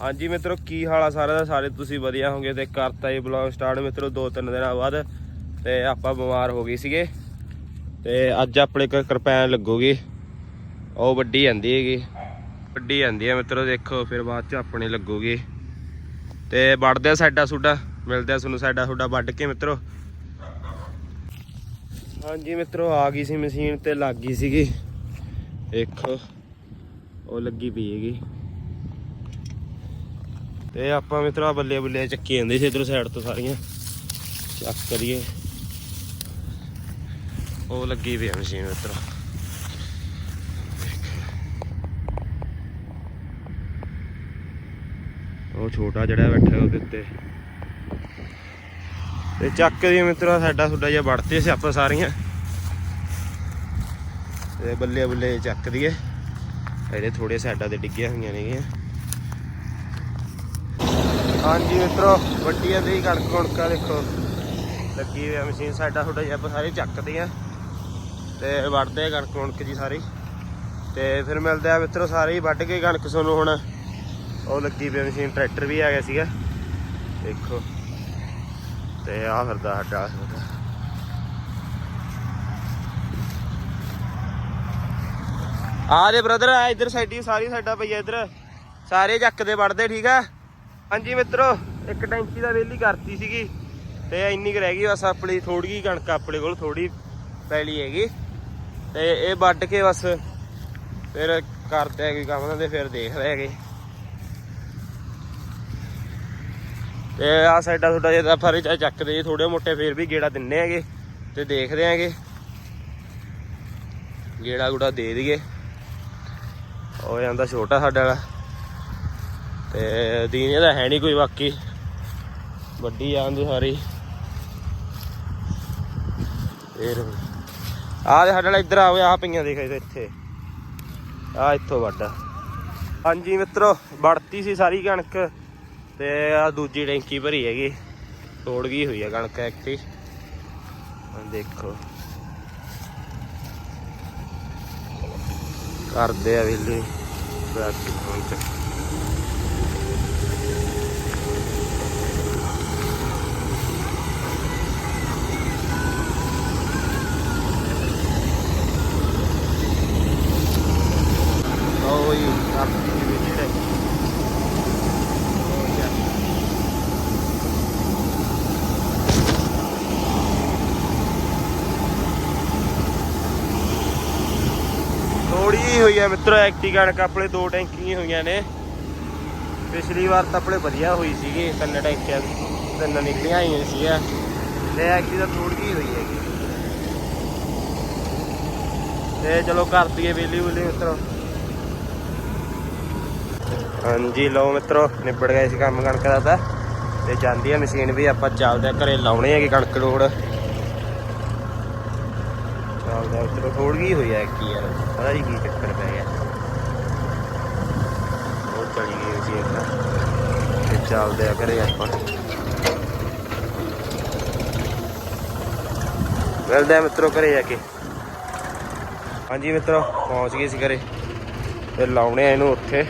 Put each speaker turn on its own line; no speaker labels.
ਹਾਂਜੀ ਮਿੱਤਰੋ, ਕੀ ਹਾਲ ਆ ਸਾਰਿਆਂ ਦਾ? ਸਾਰੇ ਤੁਸੀਂ ਵਧੀਆ ਹੋਗੇ ਤੇ ਕਰਤਾ ਇਹ ਬਲੌਗ ਸਟਾਰਟ ਮਿੱਤਰੋ, ਦੋ ਤਿੰਨ ਦਿਨਾਂ ਬਾਅਦ ਤੇ ਆਪਾਂ ਬਿਮਾਰ ਹੋ ਗਏ ਸੀਗੇ ਤੇ ਅੱਜ ਆਪਣੇ ਕੋਲ ਕਿਰਪੈਨ ਲੱਗੂਗੀ। ਉਹ ਵੱਡੀ ਜਾਂਦੀ ਹੈਗੀ। ਵੱਡੀ ਜਾਂਦੀ ਹੈ ਮਿੱਤਰੋ, ਦੇਖੋ ਫਿਰ ਬਾਅਦ ਚ ਆਪਣੇ ਲੱਗੂਗੀ। ਤੇ ਵੜਦੇ ਆ ਸਾਡਾ ਸੁੱਡਾ, ਮਿਲਦੇ ਆ ਤੁਹਾਨੂੰ ਸਾਡਾ ਸੁੱਡਾ ਵੱਢ ਕੇ ਮਿੱਤਰੋ। ਹਾਂਜੀ ਮਿੱਤਰੋ, ਆ ਗਈ ਸੀ ਮਸ਼ੀਨ ਤੇ ਲੱਗ ਗਈ ਸੀਗੀ। ਦੇਖੋ, ਉਹ ਲੱਗੀ ਪਈ ਹੈਗੀ। ਤੇ ਆਪਾਂ ਮਿੱਤਰਾ ਬੱਲੇ ਬੱਲੇ ਚੱਕੀ ਜਾਂਦੇ ਸੀ ਇਧਰੋਂ ਸਾਈਡ ਤੋਂ ਸਾਰੀਆਂ। ਚੱਕ ਕਰੀਏ। ਉਹ ਲੱਗੀ ਪਈ ਆ ਮਸ਼ੀਨ ਮਿੱਤਰਾ। ਉਹ ਛੋਟਾ ਜਿਹੜਾ ਬੈਠਾ ਉਹਦੇ ਉੱਤੇ। ਤੇ ਚੱਕ ਦੀ ਮਿੱਤਰਾ ਸਾਡਾ ਸੁੱਡਾ ਜਿਹਾ ਵੜਤੇ ਸੀ ਆਪਾਂ ਸਾਰੀਆਂ। ਤੇ ਬੱਲੇ ਬੱਲੇ ਚੱਕ ਦੀਏ ਇਹਦੇ ਥੋੜੇ ਸਾਈਡਾਂ ਤੇ ਡਿੱਗੀਆਂ ਹੋਈਆਂ ਨੇਗੀਆਂ। ਹਾਂਜੀ ਮਿੱਤਰੋ, ਵੱਡੀਆਂ ਦੀ ਕਣਕ ਕਣਕਾਂ ਦੇਖੋ। ਲੱਗੀ ਹੋਈ ਆ ਮਸ਼ੀਨ, ਸਾਡਾ ਥੋੜਾ ਜਿਹਾ ਸਾਰੇ ਚੱਕਦੇ ਆ। ਤੇ ਵੱਢਦੇ ਆ ਕਣਕ ਕਣਕ ਜੀ ਸਾਰੀ। ਤੇ ਫਿਰ ਮਿਲਦੇ ਆ ਮਿੱਤਰੋ, ਸਾਰੇ ਹੀ ਵੱਢ ਕੇ ਕਣਕ ਤੁਹਾਨੂੰ ਹੁਣ ਉਹ ਲੱਗੀ ਪਈ ਮਸ਼ੀਨ, ਟਰੈਕਟਰ ਵੀ ਆ ਗਿਆ ਸੀਗਾ। ਦੇਖੋ। ਤੇ ਆ ਫਿਰਦਾ ਸਾਡਾ। ਆ ਦੇ ਬ੍ਰਦਰ ਆ ਇਧਰ ਸਾਈਡੀ ਸਾਰੀ ਸਾਡਾ ਪਈਆ ਇਧਰ। ਸਾਰੇ ਚੱਕਦੇ ਵੜਦੇ ਠੀਕ ਆ? ਹਾਂਜੀ ਮਿੱਤਰੋ, ਇੱਕ ਟੈਂਕੀ ਦਾ ਵੇਲੀ ਕਰਤੀ ਸੀਗੀ ਤੇ ਇੰਨੀ ਕੁ ਰਹਿ ਗਈ, ਬਸ ਆਪਣੀ ਥੋੜੀ ਜਿਹੀ ਕਣਕ ਆਪਣੇ ਕੋਲ ਥੋੜੀ ਪੈਲੀ ਹੈਗੀ ਤੇ ਇਹ ਵੱਢ ਕੇ ਬਸ ਫਿਰ ਕਰਦੇ ਹੈਗੇ ਕੰਮ ਤੇ ਫਿਰ ਦੇਖਦੇ ਹੈਗੇ। ਤੇ ਆ ਸਾਈਡਾਂ ਥੋੜਾ ਜਿਹਾ ਫਰੇ ਚਾ ਚੱਕਦੇ ਜੀ ਥੋੜੇ ਮੋਟੇ, ਫੇਰ ਵੀ ਗੇੜਾ ਦਿੰਨੇ ਹੈਗੇ ਤੇ ਦੇਖਦੇ ਹੈਗੇ। ਗੇੜਾ ਗੁੜਾ ਦੇ ਦਈਏ। ਹੋ ਜਾਂਦਾ ਛੋਟਾ ਸਾਡੇ ਵਾਲਾ। ਤੇ ਦੀਨ ਇਹਦਾ ਹੈ ਨਹੀਂ ਕੋਈ ਬਾਕੀ। ਵੱਡੀ ਆਂਦੀ ਸਾਰੀ। ਫੇਰ ਆ ਦੇ ਸਾਡਾ ਵਾਲਾ ਇੱਧਰ ਆਵੇ ਆ ਪਈਆਂ ਦੇਖ ਇੱਥੇ। ਆ ਇੱਥੋਂ ਵੱਡਾ ਹਾਂਜੀ ਮਿੱਤਰੋ, ਵੜਤੀ ਸੀ ਸਾਰੀ ਕਣਕ ਤੇ ਆ ਦੂਜੀ ਟੈਂਕੀ ਭਰੀ ਹੈਗੀ। ਤੋੜ ਗਈ ਹੋਈ ਹੈ ਕਣਕ ਐਕਟੀ। ਦੇਖੋ। ਕਰਦੇ ਆ ਵੇਲੇ। ਬਾਕੀ ਪਹੁੰਚ ਉਹ ਹੀ ਆਪਣੀ ਵੀਡੀਓ ਹੈ ਉਹ ਯਾਰ ਥੋੜੀ ਜਿਹੀ ਹੋਈ ਹੈ ਮਿੱਤਰੋ ਐਕਟੀ ਕਣਕ ਆਪਣੇ ਦੋ ਟੈਂਕੀਆਂ ਹੋਈਆਂ ਨੇ। ਪਿਛਲੀ ਵਾਰ ਤਾਂ ਆਪਣੇ ਵਧੀਆ ਹੋਈ ਸੀਗੀ, ਤਿੰਨ ਟੈਂਕੀਆਂ ਤਿੰਨ ਨਿਕਲੀਆਂ ਆਈਆਂ ਸੀਗੀਆਂ। ਤੇ ਐਕਟੀ ਥੋੜੀ ਜਿਹੀ ਹੋਈ ਹੈਗੀ। ਤੇ ਚਲੋ ਕਰ ਦਈਏ ਵੇਲੀ ਵੇਲੀ ਮਿੱਤਰੋ। ਹਾਂਜੀ, ਲਓ ਮਿੱਤਰੋ, ਨਿਬੜ ਗਿਆ ਸੀ ਕੰਮ ਕਣਕ ਦਾ ਤਾਂ। ਤੇ ਜਾਂਦੀ ਹੈ ਮਸ਼ੀਨ ਵੀ, ਆਪਾਂ ਚੱਲਦੇ ਆ, ਘਰੇ ਲਾਉਣੇ ਹੈਗੇ ਕਣਕ ਲੋੜ। ਚੱਲਦਾ ਮਿੱਤਰੋ ਥੋੜੀ ਜਿਹੀ ਹੋਈ ਹੈ ਕੀ ਯਾਰ, ਪਤਾ ਨਹੀਂ ਕੀ ਚੱਕਰ ਪੈ ਗਿਆ। ਉਹ ਚਲੀ ਗਈ ਸੀ ਇੱਕ। ਤੇ ਚੱਲਦੇ ਆ ਘਰੇ ਆਪਾਂ। ਮਿਲਦੇ ਮਿੱਤਰੋ ਘਰੇ ਜਾ ਕੇ। ਹਾਂਜੀ ਮਿੱਤਰੋ, ਪਹੁੰਚ ਗਏ ਸੀ ਘਰੇ। ਤੇ ਲਾਉਣੇ ਆ ਇਹਨੂੰ ਉੱਥੇ।